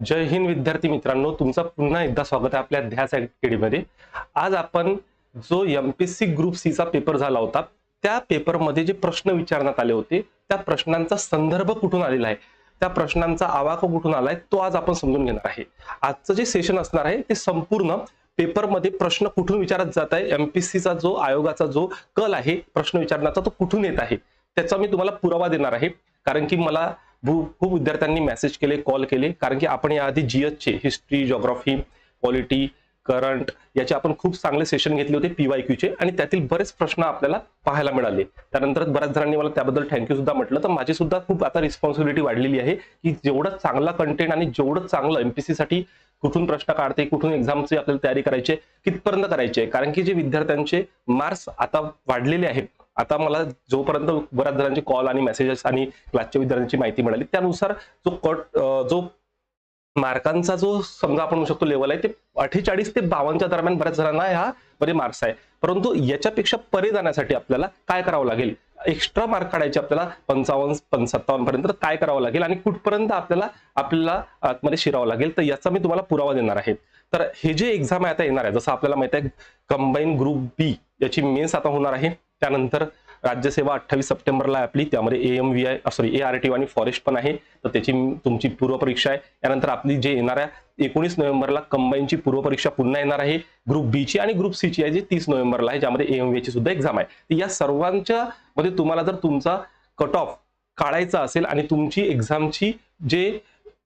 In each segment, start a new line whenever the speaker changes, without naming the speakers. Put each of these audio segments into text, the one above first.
जय हिंद विद्यार्थी मित्रांनो तुमचं पुन्हा एकदा स्वागत आहे आपल्या ध्यास अकॅडमीमध्ये आज आपण जो एमपीएससी ग्रुप सीचा पेपर झाला होता त्या पेपरमध्ये जे प्रश्न विचारण्यात आले होते त्या प्रश्नांचा संदर्भ कुठून आलेला आहे त्या प्रश्नांचा आवाका कुठून आलाय तो आज आपण समजून घेणार आहे. आजचं जे सेशन असणार आहे ते संपूर्ण पेपरमध्ये प्रश्न कुठून विचारत जात आहे एमपीसीचा जो आयोगाचा जो कल आहे प्रश्न विचारण्याचा तो कुठून येत आहे त्याचा मी तुम्हाला पुरावा देणार आहे. कारण की मला खूप विद्यार्थ्यांनी मेसेज केले कॉल केले. कारण की आपण याआधी GS चे हिस्ट्री जॉग्राफी पॉलिटी करंट याचे आपण खूप चांगले सेशन घेतले होते पीवाय क्यूचे आणि त्यातील बरेच प्रश्न आपल्याला पाहायला मिळाले. त्यानंतर बऱ्याच जणांनी मला त्याबद्दल थँक्यू सुद्धा म्हटलं. तर माझी सुद्धा खूप आता रिस्पॉन्सिबिलिटी वाढलेली आहे की जेवढं चांगला कंटेंट आणि जेवढं चांगलं एमपीसी साठी कुठून प्रश्न काढते कुठून एक्झामची आपल्याला तयारी करायची आहे, कितपर्यंत करायची आहे. कारण की जे विद्यार्थ्यांचे मार्क्स आता वाढलेले आहेत आता मला जोपर्यंत बऱ्याच जणांचे कॉल आणि मेसेजेस आणि क्लासच्या विद्यार्थ्यांची माहिती मिळाली त्यानुसार जो कट जो मार्कांचा जो समजा आपण म्हणू शकतो लेवल आहे ते अठ्ठेचाळीस ते बावन्नच्या दरम्यान बऱ्याच जणांना ह्या बरे मार्क्स आहे. परंतु याच्यापेक्षा परे जाण्यासाठी आपल्याला काय करावं लागेल? एक्स्ट्रा मार्क काढायचे आपल्याला पंचावन्न सत्तावन्न पर्यंत काय करावं लागेल? आणि कुठपर्यंत आपल्याला आपल्याला आतमध्ये शिरावं लागेल? तर याचा मी तुम्हाला पुरावा देणार आहे. तर हे जे एक्झाम आहे आता येणार आहे. जसं आपल्याला माहीत आहे कंबाईन ग्रुप बी याची मेन्स आता होणार आहे. त्यानंतर राज्यसेवा अठ्ठावीस सप्टेंबरला आहे आपली त्यामध्ये M V I sorry A R T आणि फॉरेस्ट पण आहे. तर त्याची तुमची पूर्वपरीक्षा आहे. त्यानंतर आपली जे येणाऱ्या एकोणीस नोव्हेंबरला कंबाईनची पूर्वपरीक्षा पुन्हा येणार आहे. ग्रुप बी ची आणि ग्रुप सी ची आहे जी तीस नोव्हेंबरला आहे ज्यामध्ये एम व्ही ची सुद्धा एक्झाम आहे. तर या सर्वांच्या मध्ये तुम्हाला जर तुमचा कट ऑफ काढायचा असेल आणि तुमची एक्झामची जे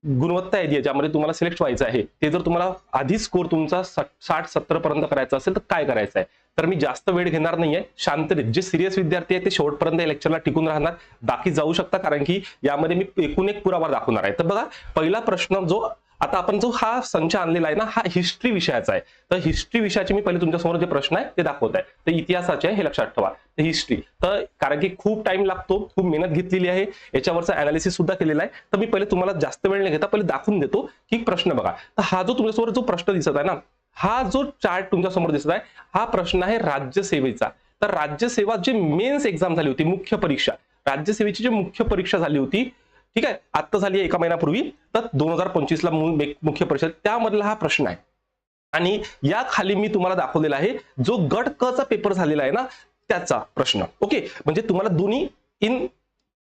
गुणवत्ता आहे ज्याच्यामध्ये ज्यामध्ये तुम्हाला सिलेक्ट व्हायचं आहे. ते जर तुम्हाला आधी स्कोर तुमचा साठ सत्तर पर्यंत करायचा असेल तर काय करायचं आहे? तर मी जास्त वेळ घेणार नाहीये. शांततेत जे सिरियस विद्यार्थी आहेत ते शेवटपर्यंत लेक्चरला टिकून राहणार. बाकी जाऊ शकता कारण की यामध्ये मी एकूण एक पुरावा दाखवणार आहे. तर बघा पहिला प्रश्न जो आता आपण जो हा संच आणलेला आहे ना हा हिस्ट्री विषयाचा आहे. तर हिस्ट्री विषयाचे मी पहिले तुमच्यासमोर जे प्रश्न आहे ते दाखवत आहे. तर इतिहासाचे आहे हे लक्षात ठेवा. तर हिस्ट्री तर कारण की खूप टाइम लागतो खूप मेहनत घेतलेली आहे. याच्यावरचा अनालिसिस सुद्धा केलेला आहे. तर मी पहिले तुम्हाला जास्त वेळ नाही घेता पहिले दाखवून देतो की प्रश्न बघा. तर हा जो तुमच्यासमोर जो प्रश्न दिसत आहे ना हा जो चार्ट तुमच्यासमोर दिसत आहे हा प्रश्न आहे राज्यसेवेचा. तर राज्यसेवा जे मेन्स एक्झाम झाली होती मुख्य परीक्षा. राज्यसेवेची जी मुख्य परीक्षा झाली होती ठीक आहे? आत्ता झाली एका महिन्यापूर्वी. तर दोन हजार पंचवीसला मुख्य परिषद त्यामधला हा प्रश्न आहे. आणि या खाली मी तुम्हाला दाखवलेला आहे जो गट क चा पेपर झालेला आहे ना त्याचा प्रश्न. ओके? म्हणजे तुम्हाला दोन्ही इन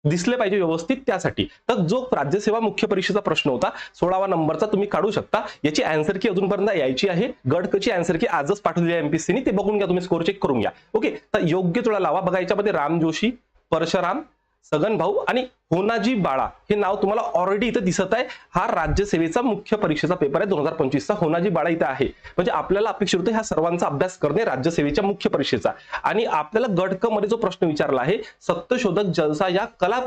दिसले पाहिजे व्यवस्थित त्यासाठी. तर जो राज्यसेवा मुख्य परीक्षेचा प्रश्न होता सोळावा नंबरचा तुम्ही काढू शकता. याची अँसर की अजूनपर्यंत यायची आहे. गडकची अँसर की आजच पाठवलेली आहे एमपीसीनी ते बघून घ्या तुम्ही स्कोर चेक करून घ्या. ओके? तर योग्य तुला लावा. बघा याच्यामध्ये राम जोशी परशराम सगन भाऊ आणि होनाजी बाळा हे नाव तुम्हाला ऑलरेडी इथं दिसत आहे. हा राज्यसेवेचा मुख्य परीक्षेचा पेपर आहे. दोन हजार पंचवीसचा होनाजी बाळा इथं आहे. म्हणजे आपल्याला अपेक्षित होतं ह्या सर्वांचा अभ्यास करणे राज्यसेवेच्या मुख्य परीक्षेचा. आणि आपल्याला गटकमध्ये जो प्रश्न विचारला आहे सत्यशोधक जलसा या कला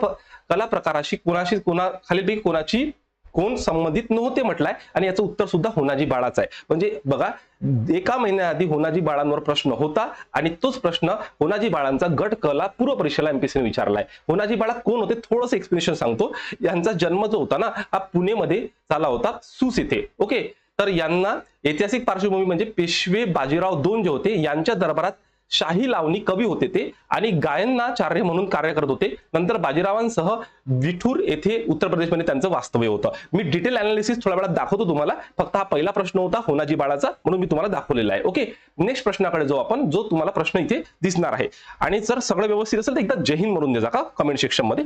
कला प्रकाराशी कोणाशी कोणा खालीपैकी कोणाची कोण संबंधित नव्हते म्हटलंय आणि याचं उत्तर सुद्धा होनाजी बाळाचं आहे. म्हणजे बघा एका महिन्याआधी होनाजी बाळांवर प्रश्न होता आणि तोच प्रश्न होनाजी बाळांचा गट कला पूर्व परीक्षेला एमपीसीने विचारलाय. होनाजी बाळा कोण होते? थोडंसं एक्सप्लेनेशन सांगतो. यांचा जन्म जो होता ना हा पुणेमध्ये झाला होता सुस इथे. ओके? तर यांना ऐतिहासिक पार्श्वभूमी म्हणजे पेशवे बाजीराव दोन जे होते यांच्या दरबारात शाही लावणी कवी होते ते आणि गायनाचार्य म्हणून कार्य करत होते. नंतर बाजीरावांसह विठूर येथे उत्तर प्रदेशमध्ये त्यांचं वास्तव्य होतं. मी डिटेल अनालिसिस थोड्या वेळात दाखवतो तुम्हाला. फक्त हा पहिला प्रश्न होता होनाजी बाळाचा म्हणून मी तुम्हाला दाखवलेला आहे. ओके नेक्स्ट प्रश्नाकडे जाऊ आपण जो तुम्हाला प्रश्न इथे दिसणार आहे. आणि जर सगळं व्यवस्थित असेल तर एकदा जय हिंद म्हणून द्या का? कमेंट सेक्शनमध्ये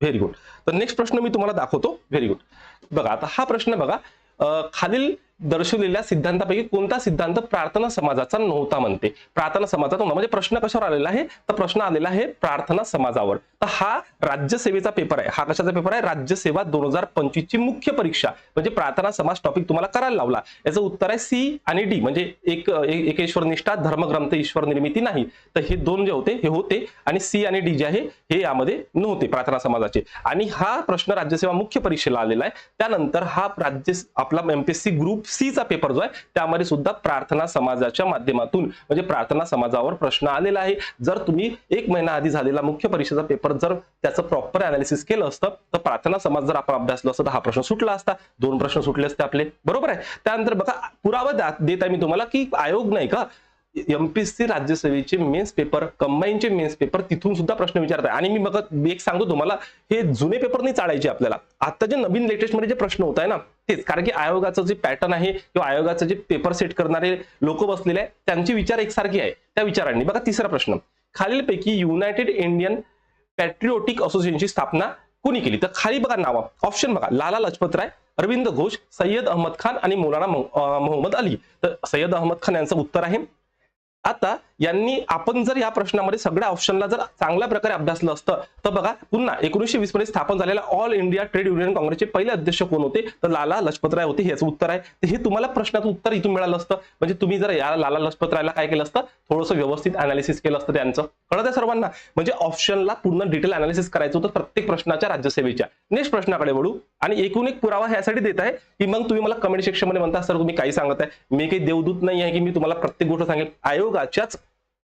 व्हेरी गुड तर नेक्स्ट प्रश्न मी तुम्हाला दाखवतो. व्हेरी गुड बघा आता हा प्रश्न बघा. खालील दर्शवलेल्या सिद्धांतापैकी कोणता सिद्धांत प्रार्थना समाजाचा नव्हता म्हणते? प्रार्थना समाजाचा नव्हता. म्हणजे प्रश्न कशावर आलेला आहे? तर प्रश्न आलेला आहे प्रार्थना समाजावर. तर हा राज्यसेवेचा पेपर आहे. हा कशाचा पेपर आहे? राज्यसेवा दोन हजार पंचवीस ची मुख्य परीक्षा. म्हणजे प्रार्थना समाज टॉपिक तुम्हाला करायला लावला. याचं उत्तर आहे सी आणि डी. म्हणजे एक एक ईश्वर निष्ठा धर्मग्रंथ ईश्वर निर्मिती नाही. तर हे दोन जे होते हे होते. आणि सी आणि डी जे आहे हे यामध्ये नव्हते प्रार्थना समाजाचे. आणि हा प्रश्न राज्यसेवा मुख्य परीक्षेला आलेला आहे. त्यानंतर हा राज्य आपला एमपीएससी ग्रुप सी चा पेपर जो आहे त्यामध्ये सुद्धा प्रार्थना समाजाच्या माध्यमातून म्हणजे प्रार्थना समाजावर प्रश्न आलेला आहे. जर तुम्ही एक महिना आधी झालेला मुख्य परीक्षेचा पेपर जर त्याचं प्रॉपर अनालिसिस केलं असतं तर प्रार्थना समाज जर आपण अभ्यासलो असतं तर हा प्रश्न सुटला असता. दोन प्रश्न सुटले असते आपले. बरोबर आहे? त्यानंतर बघा पुरावा देत आहे मी तुम्हाला की आयोग नाही का? एमपीएससी राज्यसेवेचे मेन्स पेपर कंबाईनचे मेन्स पेपर तिथून सुद्धा प्रश्न विचारत आहे आणि मी बघत एक सांगतो तुम्हाला हे जुने पेपर नाही चाळायचे आपल्याला. आता जे नवीन लेटेस्टमध्ये जे प्रश्न होत आहे ना तेच. कारण की आयोगाचं जे पॅटर्न आहे किंवा आयोगाचं जे पेपर सेट करणारे लोक बसलेले आहेत त्यांचे विचार एकसारखे आहे. त्या विचारांनी. बघा तिसरा प्रश्न. खालीलपैकी युनायटेड इंडियन पॅट्रिओटिक असोसिएशनची स्थापना कोणी केली? तर खाली बघा नाव. ऑप्शन बघा. लाला लजपत राय अरविंद घोष सय्यद अहमद खान आणि मौलाना मोहम्मद अली. तर सय्यद अहमद खान यांचं उत्तर आहे. आता यांनी आपण जर या प्रश्नामध्ये सगळ्या ऑप्शनला जर चांगल्या प्रकारे अभ्यासलं असतं तर बघा पुन्हा एकोणीशे वीसमध्ये स्थापन झालेल्या ऑल इंडिया ट्रेड युनियन काँग्रेसचे पहिले अध्यक्ष कोण होते? तर लाला लजपतराय होते हे उत्तर आहे. तर हे तुम्हाला प्रश्नाचं उत्तर इथून मिळालं असतं. म्हणजे तुम्ही जर या लाला लजपतरायला काय केलं असतं? थोडंसं व्यवस्थित अनालिसिस केलं असतं त्यांचं. कळत आहे सर्वांना? म्हणजे ऑप्शनला पूर्ण डिटेल अनालिसिस करायचं होतं प्रत्येक प्रश्नाच्या राज्यसेवेच्या नेक्स्ट प्रश्नाकडे वळू. आणि एकूण एक पुरावा ह्यासाठी देत आहे की मग तुम्ही मला कमेंट सेक्शनमध्ये म्हणता सर तुम्ही काही सांगत आहे. मी काही देवदूत नाही आहे की मी तुम्हाला प्रत्येक गोष्ट सांगेल. आयोगाच्याच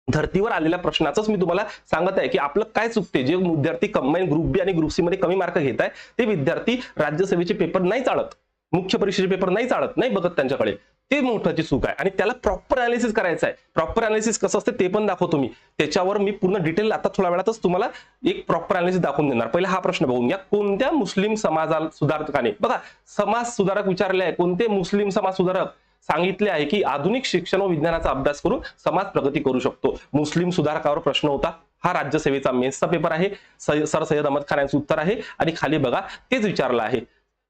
धर्तीवर आलेल्या प्रश्नाचंच मी तुम्हाला सांगत आहे की आपलं काय चुकते? जे विद्यार्थी कंबाईन ग्रुप बी आणि ग्रुप सी मध्ये कमी मार्क घेत आहे ते विद्यार्थी राज्यसेवेचे पेपर नाही चाळत मुख्य परीक्षेचे पेपर नाही चाळत नाही बघत त्यांच्याकडे. ते मोठाची चूक आहे. आणि त्याला प्रॉपर अनालिसिस करायचं आहे. प्रॉपर अनालिसिस कसं असते ते पण दाखवतो मी. त्याच्यावर मी पूर्ण डिटेल आता थोड्या वेळातच तुम्हाला एक प्रॉपर अनालिसिस दाखवून देणार. पहिला हा प्रश्न बघून घ्या. कोणत्या मुस्लिम समाजाला सुधारकाने बघा समाज सुधारक विचारले आहे. कोणते मुस्लिम समाज सुधारक? सांगितले आहे की आधुनिक शिक्षण व विज्ञानाचा अभ्यास करून समाज प्रगती करू शकतो. मुस्लिम सुधारकावर प्रश्न होता. हा राज्यसेवेचा मेन्सचा पेपर आहे. सर सय्यद अहमद खान यांचं उत्तर आहे. आणि खाली बघा तेच विचारलं आहे.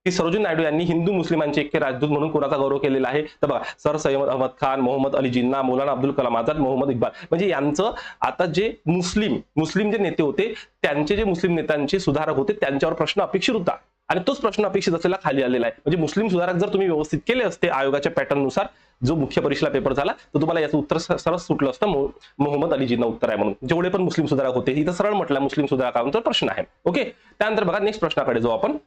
की सरोजी नायडू यांनी हिंदू मुस्लिमांचे एक राजदूत म्हणून कोणाचा गौरव केलेला आहे? तर बघा सर सय्यद अहमद खान मोहम्मद अली जिन्ना मौलाना अब्दुल कलाम आझाद मोहम्मद इक्बाल. म्हणजे यांचं आता जे मुस्लिम मुस्लिम जे नेते होते त्यांचे जे मुस्लिम नेत्यांचे सुधारक होते त्यांच्यावर प्रश्न अपेक्षित होता. आणि तोच प्रश्न अपेक्षित असलेला खाली आलेला आहे. म्हणजे मुस्लिम सुधारक जर तुम्ही व्यवस्थित केले असते आयोगाच्या पॅटर्ननुसार जो मुख्य परीक्षेला पेपर झाला तर तुम्हाला याचं उत्तर सरळ सुटलं असतं. मोहम्मद अलीजींना उत्तर आहे म्हणून. जेवढे पण मुस्लिम सुधारक होते इथं सरळ म्हटलं मुस्लिम सुधारकांचा प्रश्न आहे. ओके? त्यानंतर बघा नेक्स्ट प्रश्नाकडे जाऊ आपण.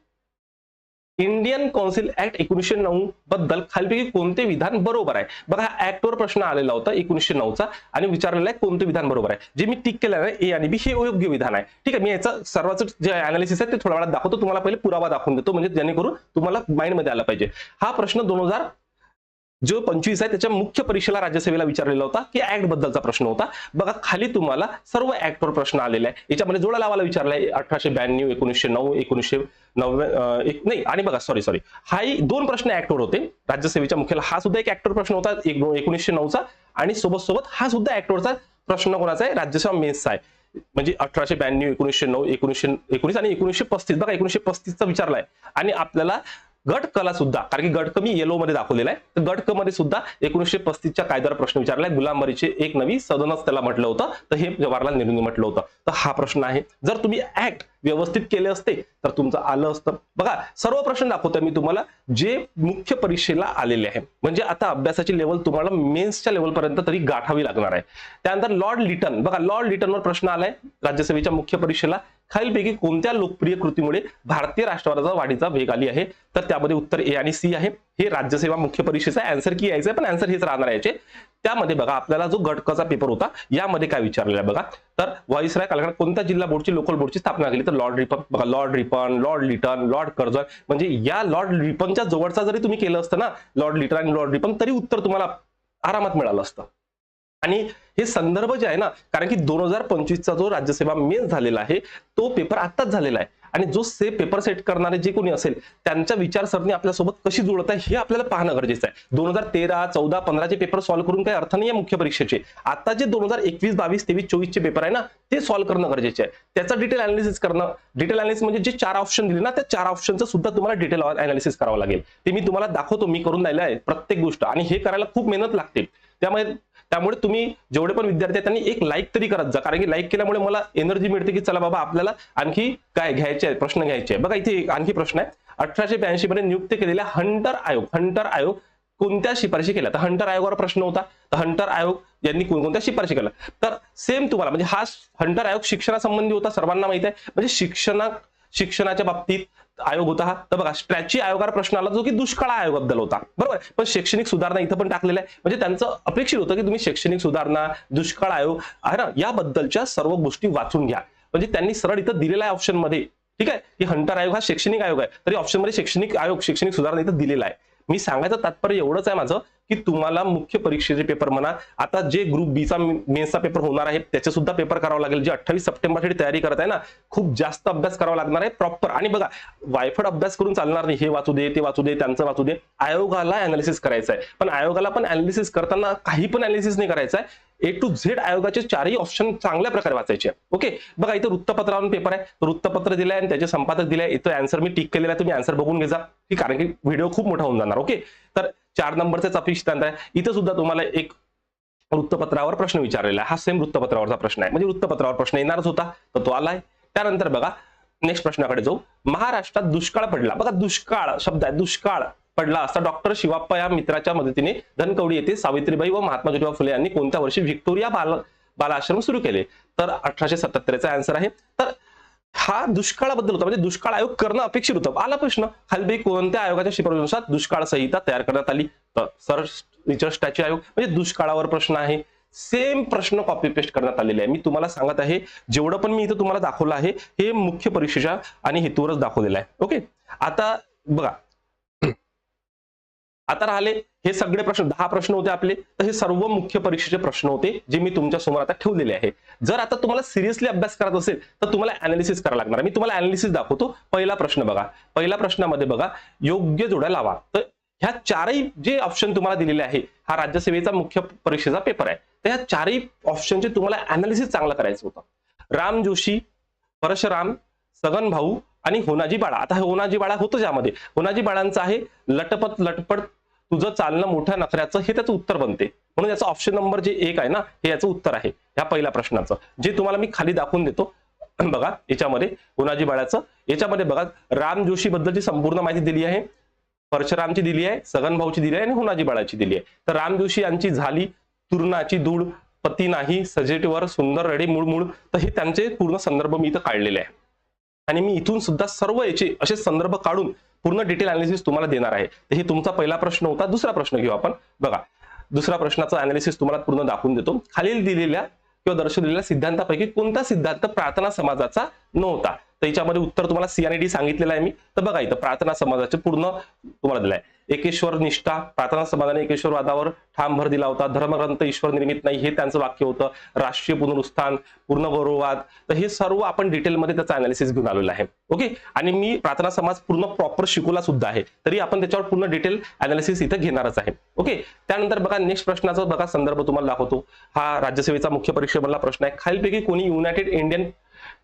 इंडियन कौन्सिल ऍक्ट एकोणीसशे नऊ बद्दल खालीपैकी कोणते विधान बरोबर आहे? बघा हा ऍक्टवर प्रश्न आलेला होता एकोणीसशे नऊचा आणि विचारलेला आहे कोणते विधान बरोबर आहे. जे मी टिक केलं आहे ए आणि बी हे योग्य विधान आहे. ठीक आहे मी याचं सर्वांचं जे अनालिसिस आहे ते थोड्या वेळात दाखवतो. तुम्हाला पहिले पुरावा दाखवून देतो म्हणजे जेणेकरून तुम्हाला माइंडमध्ये आला पाहिजे. हा प्रश्न दोन हजार जो पंचवीस आहे त्याच्या मुख्य परीक्षेला राज्यसेवेला विचारलेला होता की ऍक्ट बद्दलचा प्रश्न होता. बघा खाली तुम्हाला सर्व ऍक्टवर प्रश्न आलेला आहे याच्यामध्ये जोडा लावायला विचारलाय अठराशे ब्याण्णव एकोणीसशे नऊ एकोणीसशे नव्वे एक नाही आणि बघा सॉरी सॉरी हाही दोन प्रश्न ऍक्टवर होते. राज्यसेवेच्या मुख्याला हा सुद्धा एक ऍक्टवर प्रश्न होता एक एकोणीसशे नऊचा आणि सोबत सोबत हा सुद्धा ऍक्टवरचा प्रश्न कोणाचा आहे? राज्यसेवा मेन्सचा आहे. म्हणजे अठराशे ब्याण्णव एकोणीसशे नऊ एकोणीसशे एकोणीस आणि एकोणीसशे पस्तीस. बघा एकोणीसशे पस्तीसचा विचारलाय. आणि आपल्याला गट कला सुद्धा कारण की गट क मी येलो मध्ये दाखवलेला आहे. तर गट क मध्ये सुद्धा एकोणीसशे पस्तीसच्या कायद्यावर प्रश्न विचारलाय. गुलामबारीचे एक नवी सदनच त्याला म्हटलं होतं. तर हे जवाहरलाल नेहरूंनी म्हटलं होतं. तर हा प्रश्न आहे. जर तुम्ही ऍक्ट व्यवस्थित केले असते तर तुमचं आलं असतं. बघा सर्व प्रश्न दाखवतोय मी तुम्हाला. जे मुख्य परीक्षेला आलेले आहे. म्हणजे आता अभ्यासाची लेवल तुम्हाला मेन्सच्या लेवल पर्यंत तरी गाठावी लागणार आहे. त्यानंतर लॉर्ड लिटन. बघा लॉर्ड लिटनवर प्रश्न आलाय राज्यसभेच्या मुख्य परीक्षेला. खालीलपैकी कोणत्या लोकप्रिय कृतीमुळे भारतीय राष्ट्रवादाचा वाढीचा वेग आली आहे? तर त्यामध्ये उत्तर ए आणि सी आहे. हे राज्यसेवा मुख्य परीक्षेचा अँसर की यायचं पण अँसर हेच राहणार याचे. त्यामध्ये बघा आपल्याला जो गटकचा पेपर होता यामध्ये काय विचारलेला आहे बघा. तर व्हॉइसराय कालखंड कोणत्या जिल्हा बोर्डची लोकल बोर्डची स्थापना केली? तर लॉर्ड रिपन बघा Lord Ripon Lord Lytton Lord Curzon. म्हणजे या लॉर्ड रिपनच्या जवळचा जरी तुम्ही केलं असतं ना लॉर्ड लिटन आणि लॉर्ड रिपन तरी उत्तर तुम्हाला आरामात मिळालं असतं. आणि हे संदर्भ जे आहे ना कारण की दोन हजार पंचवीसचा जो राज्यसेवा मेन झालेला आहे तो पेपर आत्ताच झालेला आहे. आणि जो से पेपर सेट करणारे जे कोणी असेल त्यांच्या विचारसरणी आपल्यासोबत कशी जुळत आहे हे आपल्याला पाहणं गरजेचं आहे. दोन हजार तेरा चौदा पंधराचे पेपर सॉल्व्ह करून काही अर्थ नाही आहे मुख्य परीक्षेचे. आता जे दोन हजार एकवीस बावीस तेवीस चोवीसचे पेपर आहे ना ते सॉल्व्ह करणं गरजेचे आहे. त्याचं डिटेल अनालिसिस करणं डिटेल अनालिसिस म्हणजे जे चार ऑप्शन दिले ना त्या चार ऑप्शनचं सुद्धा तुम्हाला डिटेल अनालिसिस करावं लागेल. ते मी तुम्हाला दाखवतो मी करून राहिलं आहे प्रत्येक गोष्ट. आणि हे करायला खूप मेहनत लागते. त्यामुळे त्यामुळे तुम्ही जेवढे पण विद्यार्थी आहेत त्यांनी एक लाईक तरी करत जा. कारण की लाईक केल्यामुळे मला एनर्जी मिळते की चला बाबा आपल्याला आणखी काय घ्यायचे आहे प्रश्न घ्यायचे आहे बघा इथे एक आणखी प्रश्न आहे. अठराशे ब्याऐंशी मध्ये नियुक्त केलेल्या हंटर आयोग हंटर आयोग कोणत्या शिफारशी केल्या? तर हंटर आयोगावर प्रश्न होता. तर हंटर आयोग यांनी कोणकोणत्या शिफारशी केल्या? तर सेम तुम्हाला म्हणजे हा हंटर आयोग शिक्षणासंबंधी होता सर्वांना माहीत आहे. म्हणजे शिक्षणा शिक्षणाच्या बाबतीत आयोग होता हा. तर बघा स्ट्रॅची आयोगावर प्रश्न आला जो की दुष्काळ आयोगाबद्दल होता. बरोबर? पण शैक्षणिक सुधारणा इथं पण टाकलेलं आहे. म्हणजे त्यांचं अपेक्षित होतं की तुम्ही शैक्षणिक सुधारणा दुष्काळ आयोग आहे ना याबद्दलच्या सर्व गोष्टी वाचून घ्या. म्हणजे त्यांनी सरळ इथं दिलेला आहे ऑप्शनमध्ये. ठीक आहे? की हंटर आयोग हा शैक्षणिक आयोग आहे. तरी ऑप्शनमध्ये शैक्षणिक आयोग शैक्षणिक सुधारणा इथं दिलेला आहे. मी सांगायचं तात्पर्य एवढंच आहे माझं. की तुम्हाला मुख्य परीक्षेचे पेपर म्हणा आता जे ग्रुप बीचा मेन्सचा पेपर होणार आहे त्याचे सुद्धा पेपर करावा लागेल. जे अठ्ठावीस सप्टेंबरसाठी तयारी करत आहे ना खूप जास्त अभ्यास करावा लागणार आहे प्रॉपर आणि बघा वायफड अभ्यास करून चालणार नाही. हे वाचू दे ते वाचू दे त्यांचं वाचू दे. आयोगाला अनालिसिस करायचं आहे. पण आयोगाला पण अनालिसिस करताना काही पण अनालिसिस नाही करायचं आहे. ए टू झेड आयोगाचे चारही ऑप्शन चांगल्या प्रकारे वाचायचे ओके बघा इथं वृत्तपत्रावरून पेपर आहे. वृत्तपत्र दिलंय आणि त्याचे संपादक दिलाय. इथं आन्सर मी टिक केलेला आहे. तुम्ही आन्सर बघून घेजा की कारण की व्हिडिओ खूप मोठा होऊन जाणार. ओके तर चार नंबरचाच अपेक्षितांत आहे. इथं सुद्धा तुम्हाला एक वृत्तपत्रावर प्रश्न विचारलेला आहे. हा सेम वृत्तपत्रावरचा प्रश्न आहे. म्हणजे वृत्तपत्रावर प्रश्न येणारच होता तर तो आलाय. त्यानंतर बघा नेक्स्ट प्रश्नाकडे जाऊ. महाराष्ट्रात दुष्काळ पडला. बघा दुष्काळ शब्द आहे. दुष्काळ पडला असता डॉक्टर शिवाप्पा या मित्राच्या मदतीने धनकवडी येथे सावित्रीबाई व महात्मा ज्योतिबा फुले यांनी कोणत्या वर्षी व्हिक्टोरिया बाल बालाश्रम सुरू केले? तर अठराशे सत्याहत्तरचा आन्सर आहे. तर हा दुष्काळाबद्दल होता. म्हणजे दुष्काळ आयोग करणं अपेक्षित होतं. आला प्रश्न खालबी कोणत्या आयोगाच्या शिफारशीनुसार दुष्काळ संहिता तयार करण्यात आली? तर सर स्टॅच्यू आयोग म्हणजे दुष्काळावर प्रश्न आहे. सेम प्रश्न कॉपी पेस्ट करण्यात आलेले आहे. मी तुम्हाला सांगत आहे जेवढं पण मी इथं तुम्हाला दाखवलं आहे हे मुख्य परीक्षेच्या आणि हेतूवरच दाखवलेलं आहे. ओके आता बघा आता राहिले हे सगळे प्रश्न दहा प्रश्न होते आपले तर हे सर्व मुख्य परीक्षेचे प्रश्न होते जे मी तुमच्यासमोर आता ठेवलेले आहे. जर आता तुम्हाला सिरियसली अभ्यास करत असेल तर तुम्हाला अनालिसिस करावं लागणार. मी तुम्हाला अनालिसिस दाखवतो. पहिला प्रश्न बघा. पहिल्या प्रश्नामध्ये बघा योग्य जोड्या लावा. तर ह्या चारही जे ऑप्शन तुम्हाला दिलेले आहे हा राज्यसेवेचा मुख्य परीक्षेचा पेपर आहे. तर ह्या चारही ऑप्शनचे तुम्हाला अनालिसिस चांगला करायचं होतं. राम जोशी परशराम सगन भाऊ आणि होनाजी बाळा. आता हे होनाजी बाळा होतं ज्यामध्ये. होनाजी बाळांचं आहे लटपट लटपट तुझं चालणं मोठ्या नखऱ्याचं हे त्याचं उत्तर बनते. म्हणून याचं ऑप्शन नंबर जे एक आहे ना हे याचं उत्तर आहे ह्या पहिल्या प्रश्नाचं. जे तुम्हाला मी खाली दाखवून देतो बघा याच्यामध्ये होनाजी बाळाचं. याच्यामध्ये बघा राम जोशी बद्दलची संपूर्ण माहिती दिली आहे परशुरामची दिली आहे सगन भाऊची दिली आहे आणि हुनाजी बाळाची दिली आहे. तर राम जोशी यांची झाली तुरणाची धूळ पती नाही सजेटवर सुंदर रडे मूळ तर हे त्यांचे पूर्ण संदर्भ मी इथं काढलेले आहे. आणि मी इथून सुद्धा सर्व याचे असे संदर्भ काढून पूर्ण डिटेल अनालिसिस तुम्हाला देणार आहे. तर हे तुमचा पहिला प्रश्न होता. दुसरा प्रश्न घेऊ आपण. बघा दुसरा प्रश्नाचा अनालिसिस तुम्हाला पूर्ण दाखवून देतो. खालील दिलेल्या किंवा दर्शवलेल्या सिद्धांतापैकी कोणता सिद्धांत प्रार्थना समाजाचा नव्हता? तर याच्यामध्ये उत्तर तुम्हाला सी आणि डी सांगितलेलं आहे मी. तर बघा इथं प्रार्थना समाजाचे पूर्ण तुम्हाला दिलाय. एकेश्वर निष्ठा प्रार्थना समाजाने एकेश्वरवादावर ठाम भर दिला होता. धर्मग्रंथ ईश्वर निर्मित नाही हे त्यांचं वाक्य होतं. राष्ट्रीय पुनरुत्थान पूर्ण गौरववाद. तर हे सर्व आपण डिटेलमध्ये त्याचा अनालिसिस घेऊन आलेलं आहे. ओके आणि मी प्रार्थना समाज पूर्ण प्रॉपर शिकवला सुद्धा आहे. तरी आपण त्याच्यावर पूर्ण डिटेल अनालिसिस इथं घेणारच आहे. ओके त्यानंतर बघा नेक्स्ट प्रश्नाचा बघा संदर्भ तुम्हाला दाखवतो. हा राज्यसेवेचा मुख्य परीक्षेमधला प्रश्न आहे. खालीलपैकी कोणी युनायटेड इंडियन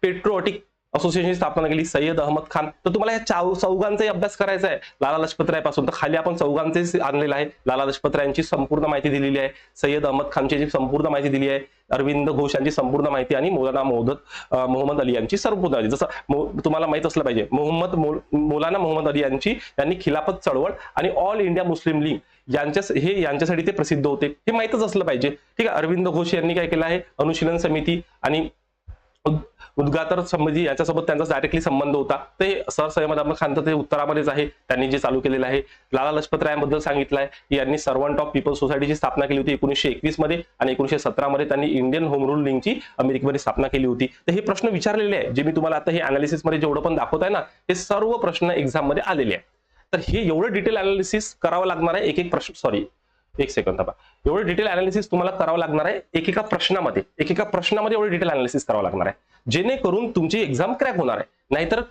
पेट्रोटिक असोसिएशनची स्थापना केली सय्यद अहमद खान. तर तुम्हाला या चौघांचाही अभ्यास करायचा आहे. लाला लजपत रायपासून तर खाली आपण चौघांचे आणलेलं आहे. लाला लजपत रायांची संपूर्ण माहिती दिलेली आहे. सय्यद अहमद खानची जी संपूर्ण माहिती दिली आहे अरविंद घोष यांची संपूर्ण माहिती आणि मौलाना मोहदत मोहम्मद अली यांची संपूर्ण माहिती. जसं तुम्हाला माहीत असलं पाहिजे मोहम्मद मौलाना मोहम्मद अली यांची यांनी खिलाफत चळवळ आणि ऑल इंडिया मुस्लिम लीग यांच्या हे यांच्यासाठी ते प्रसिद्ध होते. हे माहितच असलं पाहिजे. ठीक आहे अरविंद घोष यांनी काय केलं आहे? अनुशीलन समिती आणि उद्गातर संबंधी याच्यासोबत त्यांचा डायरेक्टली संबंध होता. ते सर सय्यद अहमद खानचं ते उत्तरामध्येच आहे. त्यांनी जे चालू केलेलं आहे. लाला लजपत रायांबद्दल सांगितलं आहे. यांनी सर्वंट ऑफ पीपल सोसायटीची स्थापना केली होती एकोणीशे एकवीसमध्ये आणि एकोणीशे सतरामध्ये त्यांनी इंडियन होम रूल लिंकची अमेरिकेमध्ये स्थापना केली होती. तर हे प्रश्न विचारलेले आहे जे मी तुम्हाला आता हे अनालिसिसमध्ये जेवढं पण दाखवत आहे ना हे सर्व प्रश्न एक्झाममध्ये आलेले आहे तर हे एवढं डिटेल अनालिसिस करावं लागणार आहे. एक एक प्रश्न सॉरी एक सेकंद थांबा. एवढं डिटेल अनालिसिस तुम्हाला करावं लागणार आहे एकेका प्रश्नामध्ये. एकेका प्रश्नामध्ये एवढं डिटेल अनालिसिस करावं लागणार आहे. जेणेकरून तुमची एक्झाम क्रॅक होणार आहे. नाहीतर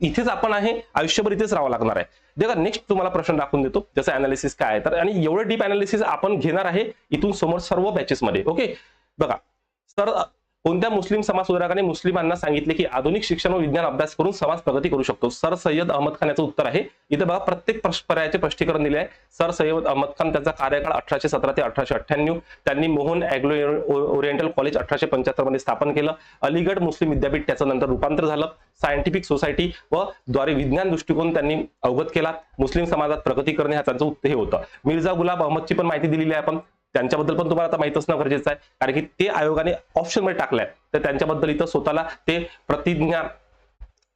इथेच आपण आहे आयुष्यभर इथेच राहावं लागणार आहे. देखा नेक्स्ट तुम्हाला प्रश्न दाखवून देतो. त्याचं अनालिसिस काय आहे तर आणि एवढं डीप अनालिसिस आपण घेणार आहे इथून समोर सर्व बॅचेसमध्ये ओके बघा. तर कोणत्या मुस्लिम समाज सुधारकाने मुस्लिमांना सांगितले की आधुनिक शिक्षण व विज्ञान अभ्यास करून समाज प्रगती करू शकतो? सर सय्यद अहमद खान याचं उत्तर आहे. इथं बघा प्रत्येक पर्यायाचे स्पष्टीकरण दिले आहे सर सय्यद अहमद खान त्यांचा कार्यकाळ अठराशे सतरा ते अठराशे अठ्ठ्याण्णव. त्यांनी मोहन अॅग्लो ओरिएंटल कॉलेज अठराशे पंच्याहत्तरमध्ये स्थापन केलं. अलीगड मुस्लिम विद्यापीठ त्याचं नंतर रूपांतर झालं. सायंटिफिक सोसायटी व द्वारे विज्ञान दृष्टिकोन त्यांनी अवगत केला. मुस्लिम समाजात प्रगती करणे हा त्यांचं हे होतं. मिर्झा गुलाब अहमदची पण माहिती दिलेली आहे आपण. त्यांच्याबद्दल पण तुम्हाला आता माहीत असणं गरजेचं आहे. कारण की ते आयोगाने ऑप्शनमध्ये टाकलंय. तर त्यांच्याबद्दल इथं स्वतःला ते प्रतिज्ञा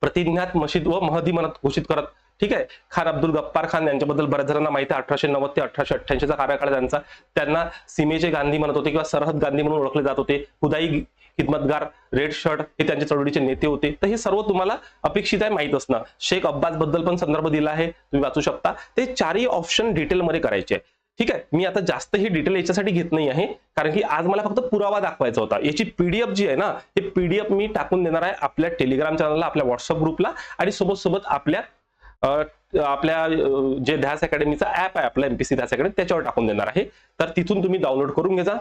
प्रतिज्ञात मशीद व महदी म्हणत घोषित करत ठीक आहे? खान अब्दुल गप्पार खान यांच्याबद्दल बऱ्याच जणांना माहिती आहे. अठराशे नव्वद ते अठराशे अठ्ठ्याऐंशीचा कार्यकाळ त्यांचा. त्यांना सीमेचे गांधी म्हणत होते किंवा सरहद गांधी म्हणून ओळखले जात होते. हुदाई खिदमतगार रेड शर्ट हे त्यांच्या चळवळीचे नेते होते. तर हे सर्व तुम्हाला अपेक्षित आहे माहीत असणं. शेख अब्बासबद्दल पण संदर्भ दिला आहे. तुम्ही वाचू शकता. ते चारही ऑप्शन डिटेलमध्ये करायचे. ठीक आहे? मी आता जास्त ही डिटेल याच्यासाठी घेत नाही आहे. कारण की आज मला फक्त पुरावा दाखवायचा होता. याची पीडीएफ जी आहे ना हे पीडीएफ मी टाकून देणार आहे आपल्या टेलिग्राम चॅनलला आपल्या व्हॉट्सअप ग्रुपला आणि सोबत सोबत आपल्या आपल्या जे ध्यास अकॅडमीचा ऍप आहे आपला एमपीसी ध्यास अकॅडमी त्याच्यावर टाकून देणार आहे. तर तिथून तुम्ही डाउनलोड करून घ्या.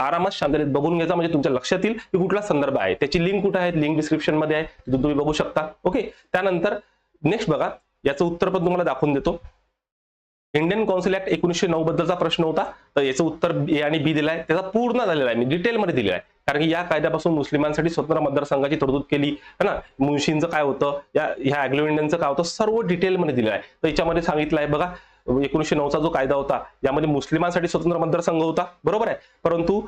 आरामात शांततेत बघून घ्या. म्हणजे तुमच्या लक्षात येईल की कुठला संदर्भ आहे. त्याची लिंक कुठे आहे? लिंक डिस्क्रिप्शनमध्ये आहे. तिथून तुम्ही बघू शकता. ओके त्यानंतर नेक्स्ट बघा. याचं उत्तर पण तुम्हाला दाखवून देतो. इंडियन कौन्सिल ऍक्ट एकोणीसशे नऊ बद्दलचा प्रश्न होता. तर याचं उत्तर ए आणि बी दिलाय. त्याचा पूर्ण झालेला आहे. मी डिटेलमध्ये दिलेला आहे कारण की या कायद्यापासून मुस्लिमांसाठी स्वतंत्र मतदारसंघाची तरतूद केली. है ना? मुन्शींचं काय होतं? या ह्या अँग्लो इंडियनचं काय होतं? सर्व डिटेलमध्ये दिलेलं आहे तर याच्यामध्ये सांगितलं आहे बघा एकोणीसशे नऊचा जो कायदा होता यामध्ये मुस्लिमांसाठी स्वतंत्र मतदारसंघ होता. बरोबर आहे? परंतु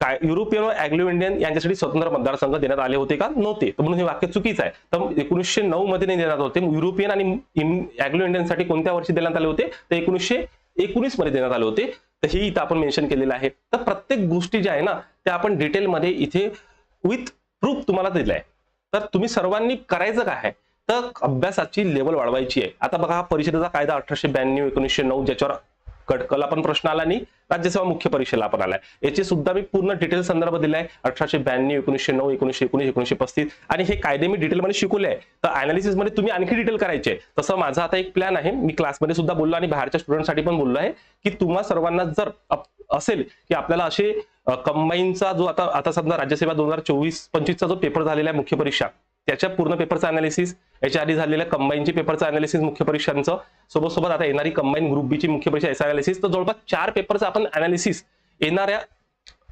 काय युरोपियन व अॅग्लो इंडियन यांच्यासाठी स्वतंत्र मतदारसंघ देण्यात आले होते का? नव्हते. म्हणून हे वाक्य चुकीचं आहे. तर एकोणीसशे नऊ मध्ये नाही देण्यात होते. युरोपियन आणि अॅग्लो इंडियनसाठी कोणत्या वर्षी देण्यात आले होते? तर एकोणीसशे एकोणीसमध्ये देण्यात आले होते. तर हे इथं आपण मेन्शन केलेलं आहे. तर प्रत्येक गोष्टी ज्या आहे ना त्या आपण डिटेलमध्ये इथे विथ प्रूफ तुम्हाला दिलाय. तर तुम्ही सर्वांनी करायचं काय आहे? तर अभ्यासाची लेवल वाढवायची आहे. आता बघा हा परिषदेचा कायदा अठराशे ब्याण्णव एकोणीसशे नऊ ज्याच्यावर कटकला पण प्रश्न आला आणि राज्यसेवा मुख्य परीक्षेला पण आलाय. याचे सुद्धा मी पूर्ण डिटेल संदर्भ दिलाय. अठराशे ब्याण्णव एकोणीशे नऊ एकोणीशे एकोणीस एकोणीशे पस्तीस. आणि हे कायदे मी डिटेलमध्ये शिकवले आहे. तर अनालिसिसमध्ये तुम्ही आणखी डिटेल करायचे तसं माझा आता एक प्लॅन आहे. मी क्लासमध्ये सुद्धा बोललो आणि बाहेरच्या स्टुडंटसाठी पण बोललो आहे की तुम्हा सर्वांना जर असेल की आपल्याला असे कंबाईनचा जो आता आता समजा राज्यसेवा दोन हजार चोवीस पंचवीसचा जो पेपर झालेला आहे मुख्य परीक्षा त्याच्या पूर्ण पेपरचा अनालिसिस याच्या आधी झालेल्या कंबाईनची पेपरचं अनालिसिस मुख्य परीक्षांचं. सोबत सोबत आता येणारी कंबाईन ग्रुप बीची मुख्य परीक्षा एस अनालिसिस तर जवळपास चार पेपरचं आपण अनालिसिस येणाऱ्या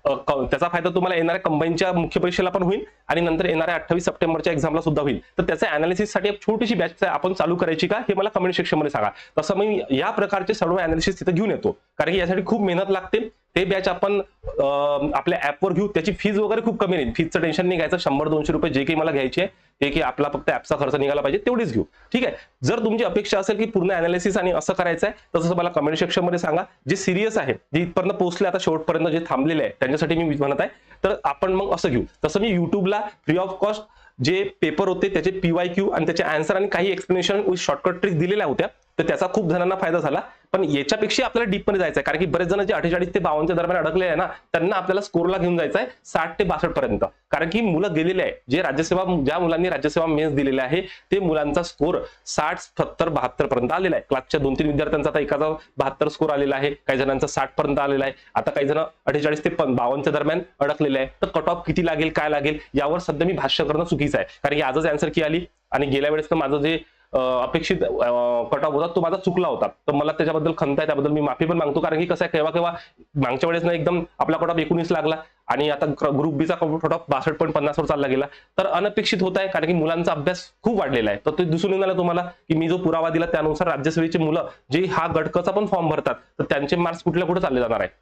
त्याचा फायदा तुम्हाला येणाऱ्या कंबाईनच्या मुख्य परीक्षेला पण होईल आणि नंतर येणाऱ्या अठ्ठावीस सप्टेंबरच्या एक्झामला सुद्धा होईल. तर त्याच्या अनालिसिससाठी एक छोटीशी बॅच आपण चालू करायची का हे मला कमेंट सेक्शनमध्ये सांगा. तसं मी या प्रकारचे सर्व अनालिसिस तिथे घेऊन येतो. कारण की यासाठी खूप मेहनत लागते. ते बॅच आपण आपल्या ऍपवर घेऊ. त्याची फीज वगैरे खूप कमी नाही फीजचं टेन्शन नाही घ्यायचं. शंभर दोनशे रुपये जे काही मला घ्यायचे ते की आपला फक्त ऍपचा खर्च निघाला पाहिजे तेवढीच घेऊ. ठीक आहे? जर तुमची अपेक्षा असेल की पूर्ण अनालिसिस आणि असं करायचं आहे तर तसं मला कमेंट सेक्शनमध्ये सांगा. जे सिरियस आहे जे इथपर्यंत पोहोचले आता शेवटपर्यंत जे थांबलेले आहे त्यांच्यासाठी मी म्हणत आहे तर आपण मग असं घेऊ. तसं मी युट्यूबला फ्री ऑफ कॉस्ट जे पेपर होते त्याचे पीवाय क्यू आणि त्याचे आन्सर आणि काही एक्सप्लेनेशन विथ शॉर्टकट ट्रिक दिलेल्या होत्या तर त्याचा खूप जणांना फायदा झाला. पण याच्यापेक्षा आपल्याला डीपमध्ये जायचं आहे कारण की बरेच जण जे अठ्ठेचाळीस ते बावनच्या दरम्यान अडकले आहे ना त्यांना आपल्याला स्कोरला घेऊन जायचं आहे साठ ते बासष्ट पर्यंत. कारण की मुलं गेलेले आहे जे राज्यसेवा ज्या मुलांनी राज्यसेवा मेन्स दिलेले आहे ते मुलांचा स्कोर साठ सत्तर बहात्तर पर्यंत आलेला आहे. क्लासच्या दोन तीन विद्यार्थ्यांचा आता एकाचा बहात्तर स्कोर आलेला आहे. काही जणांचा साठ पर्यंत आलेला आहे. आता काही जण अठ्ठेचाळीस ते बावनच्या दरम्यान अडकलेले आहे तर कट ऑफ किती लागेल काय लागेल यावर सध्या मी भाष्य करणं चुकीचं आहे. कारण की आजच आन्सर की आली आणि गेल्या वेळेस तर माझं जे अपेक्षित कट ऑफ होता तो माझा चुकला होता. तर मला त्याच्याबद्दल खंत आहे त्याबद्दल मी माफी पण मागतो. कारण की कसं आहे केव्हा केव्हा मागच्या वेळेस ना एकदम आपला कट ऑफ एकोणीस लागला आणि आता ग्रुप बीचा कट ऑफ बासष्ट पॉईंट पन्नासवर चालला गेला. तर अनपेक्षित होत आहे कारण की मुलांचा अभ्यास खूप वाढलेला आहे. तर ते दिसून येणार तुम्हाला की मी जो पुरावा दिला त्यानुसार राज्यसेवेची मुलं जे हा गटकचा पण फॉर्म भरतात तर त्यांचे मार्क्स कुठल्या कुठे चालले जाणार आहे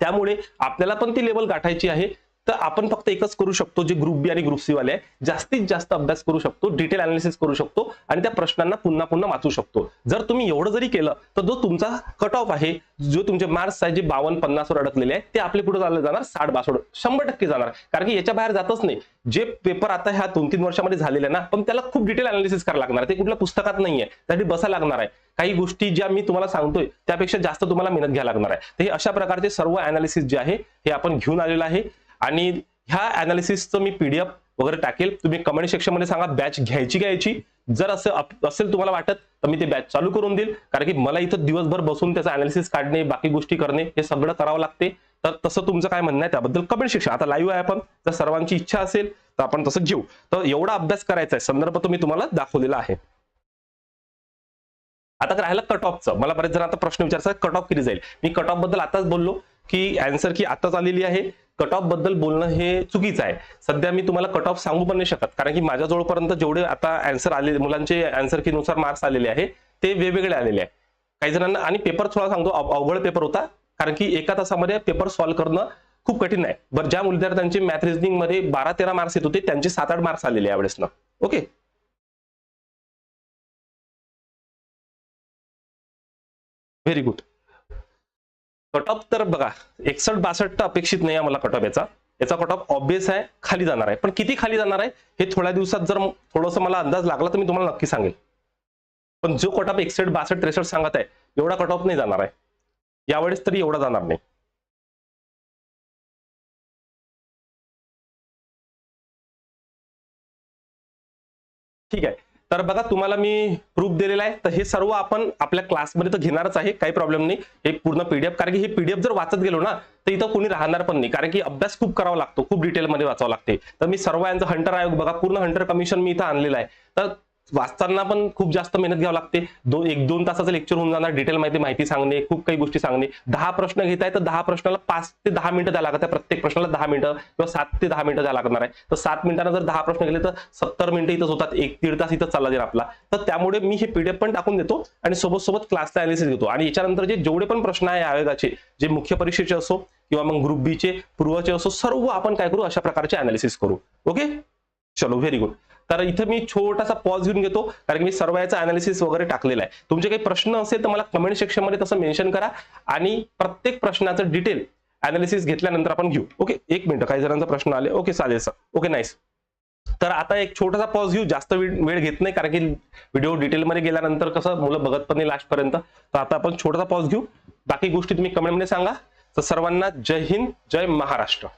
त्यामुळे आपल्याला पण ती लेवल गाठायची आहे. तर आपण फक्त एकच करू शकतो जे ग्रुप बी आणि ग्रुप सी वाले आहे जास्तीत जास्त अभ्यास करू शकतो डिटेल अनालिसिस करू शकतो आणि त्या प्रश्नांना पुन्हा पुन्हा वाचू शकतो. जर तुम्ही एवढं जरी केलं तर जो तुमचा कट ऑफ आहे जो तुमचे मार्क्स आहे जे बावन्न पन्नासवर अडकलेले आहे ते आपले पुढे चालले जाणार साठ बासष्ट शंभर टक्के जाणार. कारण की याच्या बाहेर जातच नाही. जे पेपर आता ह्या दोन तीन वर्षामध्ये झालेले आहे ना पण त्याला खूप डिटेल अनालिसिस करायला लागणार ते कुठल्या पुस्तकात नाहीये. त्यासाठी बसायला लागणार आहे. काही गोष्टी ज्या मी तुम्हाला सांगतोय त्यापेक्षा जास्त तुम्हाला मेहनत घ्यायला लागणार आहे. तर हे अशा प्रकारचे सर्व अनालिसिस जे आहे हे आपण घेऊन आलेलं आहे. आणि ह्या अनालिसिसचं मी पीडीएफ वगैरे टाकेल. तुम्ही कमेंट सेक्शनमध्ये सांगा बॅच घ्यायची घ्यायची जर असं असेल तुम्हाला वाटत तर मी ते बॅच चालू करून देईल. कारण की मला इथं दिवसभर बसून त्याचा अनालिसिस काढणे बाकी गोष्टी करणे हे सगळं करावं लागते. तर तसं तुमचं काय म्हणणं आहे त्याबद्दल कमेंट सेक्शन आता लाईव्ह आहे आपण. जर सर्वांची इच्छा असेल तर आपण तसं घेऊ. तर एवढा अभ्यास करायचा आहे. संदर्भ तो मी तुम्हाला दाखवलेला आहे. आता राहिला कट ऑफचं मला बरेच जण आता प्रश्न विचारायचा कट ऑफ किती जाईल? मी कट ऑफबद्दल आताच बोललो की अँसर की आताच आलेली आहे. कट ऑफबद्दल बोलणं हे चुकीचं आहे. सध्या मी तुम्हाला कट ऑफ सांगू पण नाही शकत. कारण की माझ्या जवळपर्यंत जेवढे आता अँसर आले मुलांचे अँसर किनुसार मार्क्स आलेले आहे ते वेगवेगळे आलेले आहे. काही जणांना आणि पेपर थोडा सांगतो अवघड पेपर होता. कारण की एका तासामध्ये पेपर सॉल्व्ह करणं खूप कठीण आहे. बरं ज्या विद्यार्थ्यांचे मॅथ रिजनिंगमध्ये बारा तेरा मार्क्स येत होते त्यांचे सात आठ मार्क्स आलेले यावेळेस ना okay very good cut off तर बघा एकसष्ट बासष्ट अपेक्षित नाही आहे मला कट ऑफ याचा. याचा कटऑफ ऑब्विस आहे खाली जाणार आहे. पण किती खाली जाणार आहे हे थोड्या दिवसात जर थोडंसं मला अंदाज लागला तर मी तुम्हाला नक्की सांगेल. पण जो कटऑफ एकसष्ट बासष्ट त्रेसष्ट सांगत आहे एवढा कटऑफ नाही जाणार आहे. यावेळेस तरी एवढा जाणार नाही. ठीक आहे. तर बघा तुम्हाला मी प्रूफ दिलेला आहे. तर हे सर्व आपण आपल्या क्लासमध्ये तर घेणारच आहे. काही प्रॉब्लेम नाही. हे पूर्ण पीडीएफ कारण की हे पीडीएफ जर वाचत गेलो ना तर इथं कोणी राहणार पण नाही. कारण की अभ्यास खूप करावा लागतो. खूप डिटेलमध्ये वाचावं लागते. तर मी सर्व यांचं हंटर आयोग बघा. पूर्ण हंटर कमिशन मी इथं आणलेलं आहे. तर वाचताना पण खूप जास्त मेहनत घ्यावी लागते. दोन एक दोन तासाचं लेक्चर होऊन जाणार डिटेल माहिती माहिती सांगणे खूप काही गोष्टी सांगणे. दहा प्रश्न घेताय तर दहा प्रश्नाला पाच ते दहा मिनिटं द्यावं लागत आहे प्रत्येक प्रश्नाला दहा मिनिटं किंवा सात ते दहा मिनिटं द्यायला लागणार आहे. तर सात मिनिटांना जर दहा प्रश्न गेले तर सत्तर मिनिटं इथंच होतात. एक दीड तास इथं चालला जाईल आपला. तर त्यामुळे मी हे पीडीएफ पण टाकून देतो आणि सोबत सोबत क्लासचा अनालिसिस घेतो. आणि याच्यानंतर जे जेवढे पण प्रश्न आहे आयोगाचे जे मुख्य परीक्षेचे असो किंवा मग ग्रुप बीचे पूर्वचे असो सर्व आपण काय करू? अशा प्रकारचे अनालिसिस करू. ओके चलो व्हेरी गुड तर इथं मी छोटासा पॉज घेऊन घेतो कारण की मी सर्व याचा अनालिसिस वगैरे टाकलेला आहे. तुमचे काही प्रश्न असेल तर मला कमेंट सेक्शनमध्ये तसं मेन्शन करा आणि प्रत्येक प्रश्नाचं डिटेल अनालिसिस घेतल्यानंतर आपण घेऊ. ओके एक मिनिट काही जणांचा प्रश्न आले. ओके चालेल सर ओके नाईस तर आता एक छोटासा पॉज घेऊ. जास्त वेळ वेळ घेत नाही कारण की व्हिडिओ डिटेलमध्ये गेल्यानंतर कसं मुलं बघत पण नाही लास्टपर्यंत तर आता आपण छोटासा पॉज घेऊ. बाकी गोष्टी तुम्ही कमेंटमध्ये सांगा. तर सर्वांना जय हिंद जय महाराष्ट्र.